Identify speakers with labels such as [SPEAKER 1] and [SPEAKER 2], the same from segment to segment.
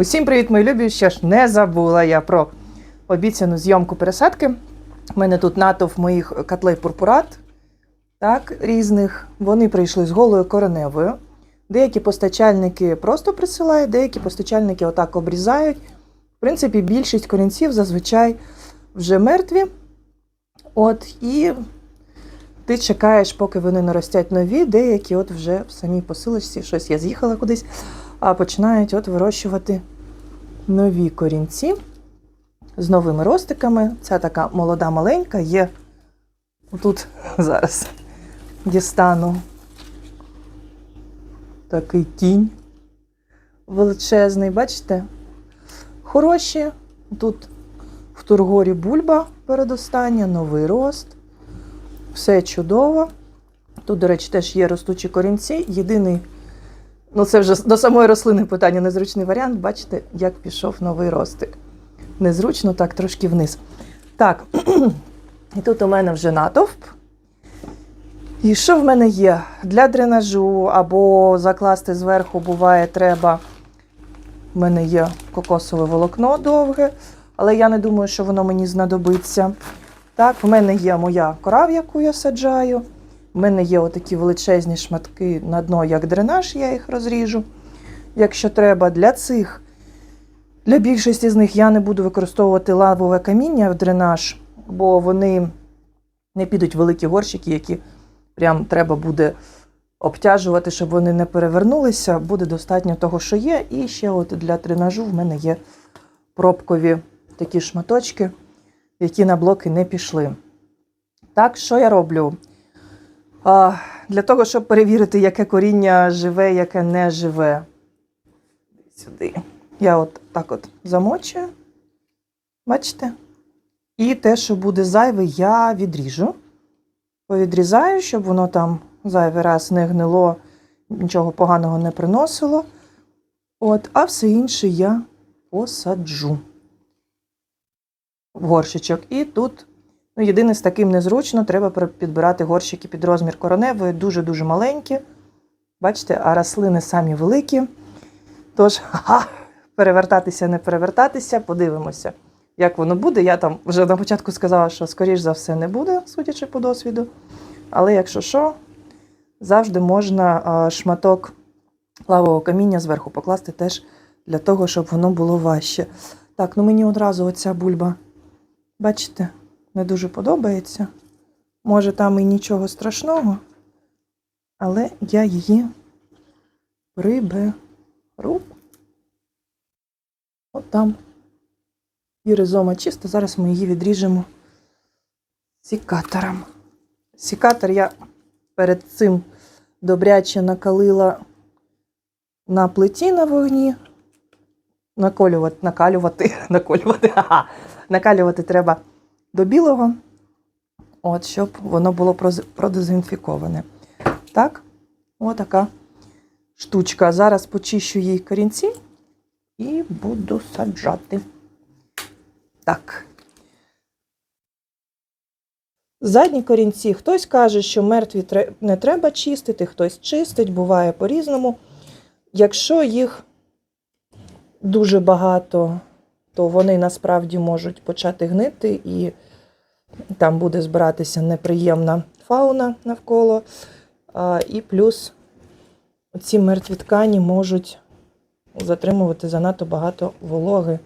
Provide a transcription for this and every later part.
[SPEAKER 1] Усім привіт, мої любі! Ще ж не забула я про обіцяну зйомку пересадки. У мене тут натовп моїх котлей пурпурат, так, різних. Вони прийшли з голою кореневою. Деякі постачальники просто присилають, деякі постачальники отак обрізають. В принципі, більшість корінців зазвичай вже мертві. От, і ти чекаєш, поки вони наростять нові, деякі от вже в самій посилочці, щось я з'їхала кудись, а починають от вирощувати нові корінці з новими ростиками. Ця така молода маленька є. Тут зараз дістану такий тінь величезний, бачите? Хороші. Тут в тургорі бульба передостання, новий рост. Все чудово. Тут, до речі, теж є ростучі корінці. Єдиний, ну це вже до самої рослини питання, незручний варіант. Бачите, як пішов новий ростик. Незручно, так, трошки вниз. Так, і тут у мене вже натовп. І що в мене є? Для дренажу або закласти зверху буває треба. У мене є кокосове волокно довге, але я не думаю, що воно мені знадобиться. Так, в мене є моя кора, в яку я саджаю. У мене є отакі величезні шматки на дно, як дренаж, я їх розріжу. Якщо треба, для цих, для більшості з них я не буду використовувати лавове каміння в дренаж, бо вони не підуть великі горщики, які прям треба буде обтяжувати, щоб вони не перевернулися. Буде достатньо того, що є. І ще от для дренажу в мене є пробкові такі шматочки, які на блоки не пішли. Так, що я роблю? Для того, щоб перевірити, яке коріння живе, яке не живе. Сюди. Я от так от замочую. Бачите? І те, що буде зайве, я відріжу. Повідрізаю, щоб воно там зайвий раз не гнило, нічого поганого не приносило. От, а все інше я посаджу в горщичок. І тут, ну, єдине з таким незручно, треба підбирати горщики під розмір короневої, дуже-дуже маленькі. Бачите, а рослини самі великі. Тож, ха, перевертатися, не перевертатися, подивимося, як воно буде. Я там вже на початку сказала, що, скоріш за все, не буде, судячи по досвіду. Але якщо що, завжди можна шматок лавового каміння зверху покласти теж для того, щоб воно було важче. Так, ну мені одразу оця бульба, бачите, не дуже подобається. Може, там і нічого страшного, але я її приберу. От там і ризома чиста. Зараз ми її відріжемо сікатором. Сікатор я перед цим добряче накалила на плиті на вогні. Наколювати, накалювати, наколювати, ха-ха. накалювати треба до білого, от, щоб воно було продезінфіковане. Так, отака штучка. Зараз почищу їй корінці і буду саджати. Так. Задні корінці. Хтось каже, що мертві не треба чистити, хтось чистить, буває по-різному. Якщо їх дуже багато, то вони насправді можуть почати гнити, і там буде збиратися неприємна фауна навколо. І плюс ці мертві ткані можуть затримувати занадто багато вологи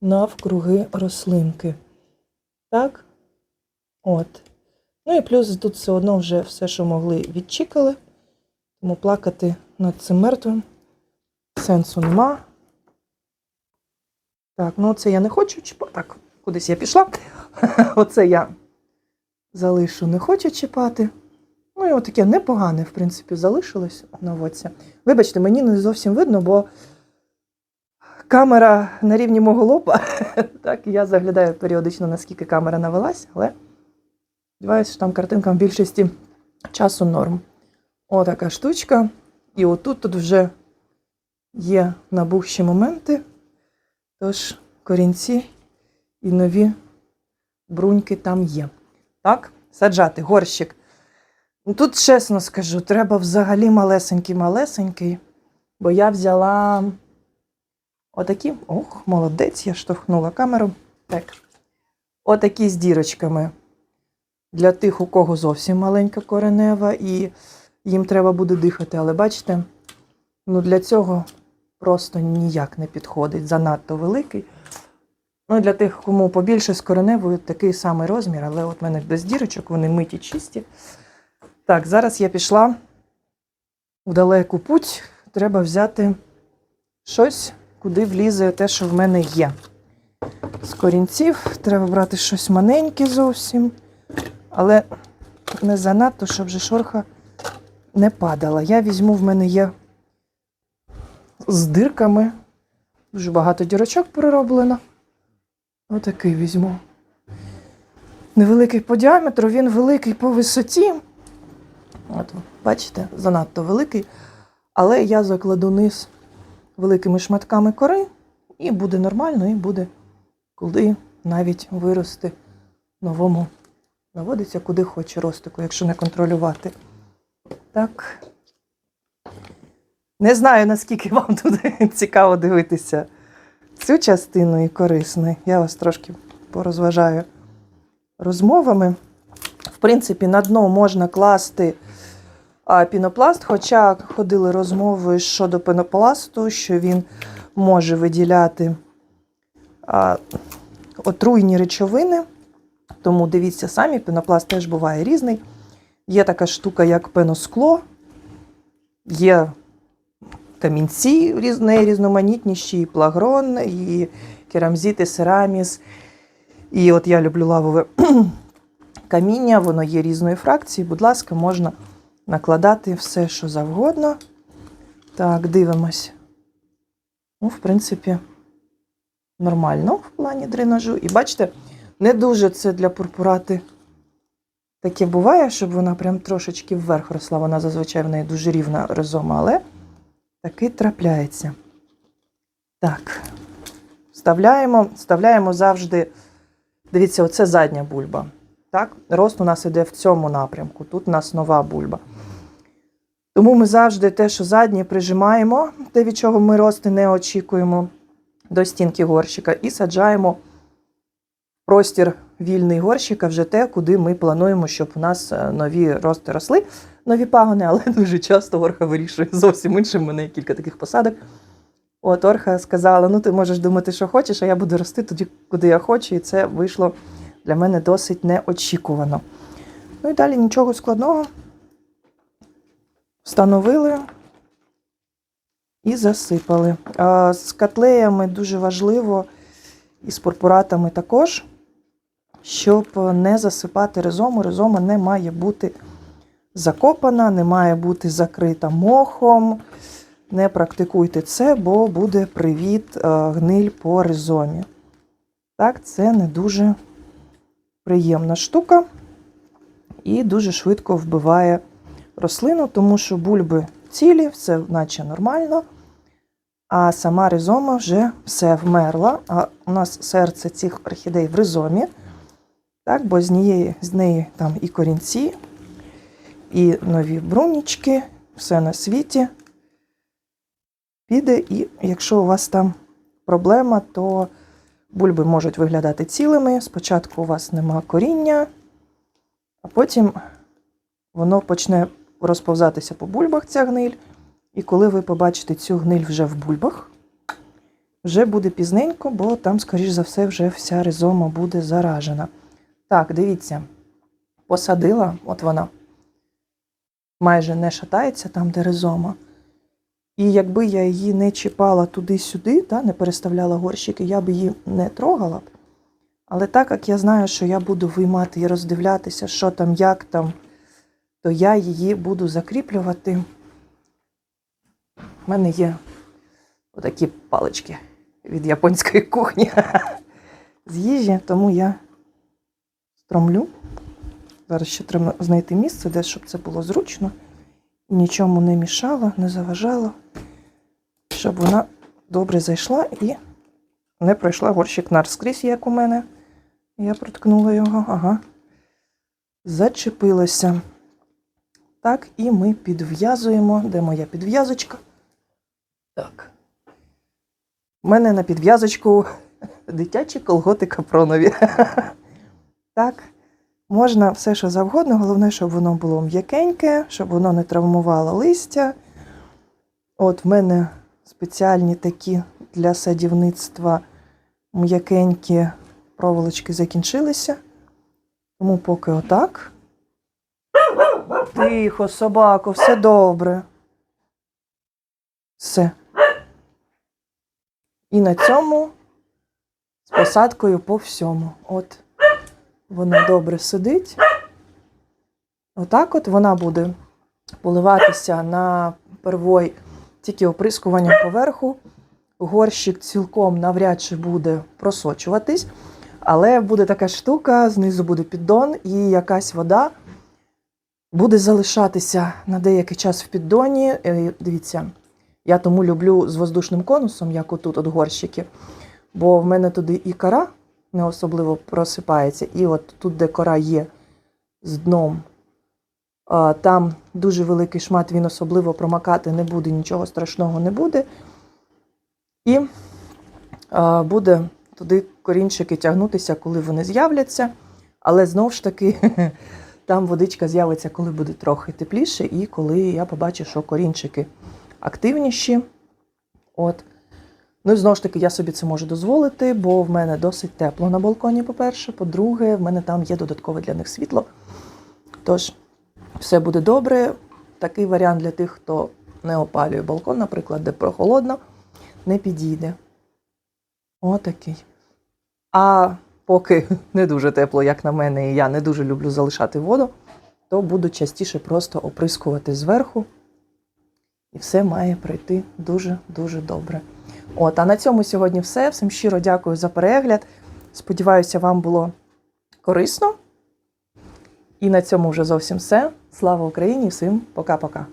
[SPEAKER 1] навкруги рослинки. Так? От. Ну і плюс тут все одно вже все, що могли, відчікали. Тому плакати над цим мертвим сенсу нема. Так, ну це я не хочу чіпати. Так, кудись я пішла. Оце я залишу, не хочу чіпати. Ну і отаке непогане, в принципі, залишилось на воці. Вибачте, мені не зовсім видно, бо камера на рівні мого лоба. так, я заглядаю періодично, наскільки камера навелась, але сподіваюся, що там картинка в більшості часу норм. Отака штучка. І отут тут вже є набухші моменти. Тож корінці і нові бруньки там є. Так, саджати горщик. Ну, Тут, чесно скажу, треба взагалі малесенький-малесенький, бо я взяла Отакі. Ох, молодець, я штовхнула камеру. Так. Отакі з дірочками. Для тих, у кого зовсім маленька коренева, і їм треба буде дихати. Але бачите, ну для цього просто ніяк не підходить. Занадто великий. Ну, для тих, кому побільше з кореневою, такий самий розмір, але от в мене без дірочок, вони миті чисті. Так, зараз я пішла в далеку путь. Треба взяти щось, куди влізе те, що в мене є. З корінців треба брати щось маленьке зовсім, але не занадто, щоб вже шорха не падала. Я візьму, в мене є з дирками. Дуже багато дірочок пророблено. Отакий візьму. Невеликий по діаметру, він великий по висоті. От, бачите, занадто великий. Але я закладу низ великими шматками кори, і буде нормально, і буде куди навіть вирости новому. Наводиться куди хоче ростику, якщо не контролювати. Так. Не знаю, наскільки вам тут цікаво дивитися цю частину і корисно. Я вас трошки порозважаю розмовами. В принципі, на дно можна класти пінопласт, хоча ходили розмови щодо пінопласту, що він може виділяти отруйні речовини. Тому дивіться самі, пінопласт теж буває різний. Є така штука, як пеноскло, є камінці різ- найрізноманітніші, і плагрон, і керамзит, і сераміс. І от я люблю лавове каміння, воно є різної фракції. Будь ласка, можна накладати все, що завгодно. Так, дивимось. Ну, в принципі, нормально в плані дренажу. І бачите, не дуже це для пурпурати таке буває, щоб вона прям трошечки вверх росла. Вона зазвичай в неї дуже рівна ризома, але таки трапляється. Так, вставляємо, вставляємо завжди. Дивіться, оце задня бульба. Так? Рост у нас іде в цьому напрямку. Тут у нас нова бульба. Тому ми завжди те, що заднє прижимаємо, те, від чого ми рости не очікуємо, до стінки горщика, і саджаємо простір вільний горщика вже те, куди ми плануємо, щоб у нас е, нові рости росли, нові пагони, але дуже часто Орха вирішує зовсім іншим. У мене кілька таких посадок. От Орха сказала: ну ти можеш думати, що хочеш, а я буду рости тоді, куди я хочу, і це вийшло для мене досить неочікувано. Ну і далі нічого складного. Встановили і засипали. А з котлеями дуже важливо, і з пурпуратами також, щоб не засипати ризому. Ризома не має бути закопана, не має бути закрита мохом. Не практикуйте це, бо буде привіт е, гниль по ризомі. Так, це не дуже приємна штука і дуже швидко вбиває рослину, тому що бульби цілі, все наче нормально, а сама ризома вже все вмерла. А у нас серце цих орхідей в ризомі, так, бо з, неї, з неї там і корінці, і нові брунічки, все на світі піде, і якщо у вас там проблема, то бульби можуть виглядати цілими. Спочатку у вас нема коріння, а потім воно почне розповзатися по бульбах, ця гниль. І коли ви побачите цю гниль вже в бульбах, вже буде пізненько, бо там, скоріш за все, вже вся ризома буде заражена. Так, дивіться, посадила, от вона майже не шатається там, де ризома. І якби я її не чіпала туди-сюди, та, не переставляла горщики, я б її не трогала б. Але так як я знаю, що я буду виймати і роздивлятися, що там, як там, то я її буду закріплювати. У мене є отакі палички від японської кухні з їжі, тому я стромлю. Зараз ще треба знайти місце, де щоб це було зручно нічому не мішало, не заважало, щоб вона добре зайшла і не пройшла горщик наскрізь, як у мене. Я проткнула його, ага. Зачепилося. Так, і ми підв'язуємо. Де моя підв'язочка? Так. У мене на підв'язочку дитячі колготи капронові. Так, можна все, що завгодно, головне, щоб воно було м'якеньке, щоб воно не травмувало листя. От в мене спеціальні такі для садівництва м'якенькі проволочки закінчилися. Тому поки отак. Тихо, собако, все добре. Все. І на цьому з посадкою по всьому. От воно добре сидить. Отак от вона буде поливатися на первой тільки оприскуванням поверху. Горщик цілком навряд чи буде просочуватись, але буде така штука, знизу буде піддон, і якась вода буде залишатися на деякий час в піддоні. Е, Дивіться, я тому люблю з воздушним конусом, як отут от горщики, бо в мене туди і кора не особливо просипається, і от тут, де кора є з дном, там дуже великий шмат, він особливо промакати не буде, нічого страшного не буде. І буде туди корінчики тягнутися, коли вони з'являться. Але знову ж таки, там водичка з'явиться, коли буде трохи тепліше, і коли я побачу, що корінчики активніші. От. Ну і знову ж таки, я собі це можу дозволити, бо в мене досить тепло на балконі, по-перше. По-друге, в мене там є додаткове для них світло. Тож, все буде добре. Такий варіант для тих, хто не опалює балкон, наприклад, де прохолодно, не підійде. Отакий. А поки не дуже тепло, як на мене, і я не дуже люблю залишати воду, то буду частіше просто оприскувати зверху. І все має пройти дуже-дуже добре. От, а на цьому сьогодні все. Всім щиро дякую за перегляд. Сподіваюся, вам було корисно. І на цьому вже зовсім все. Слава Україні! Всім пока-пока.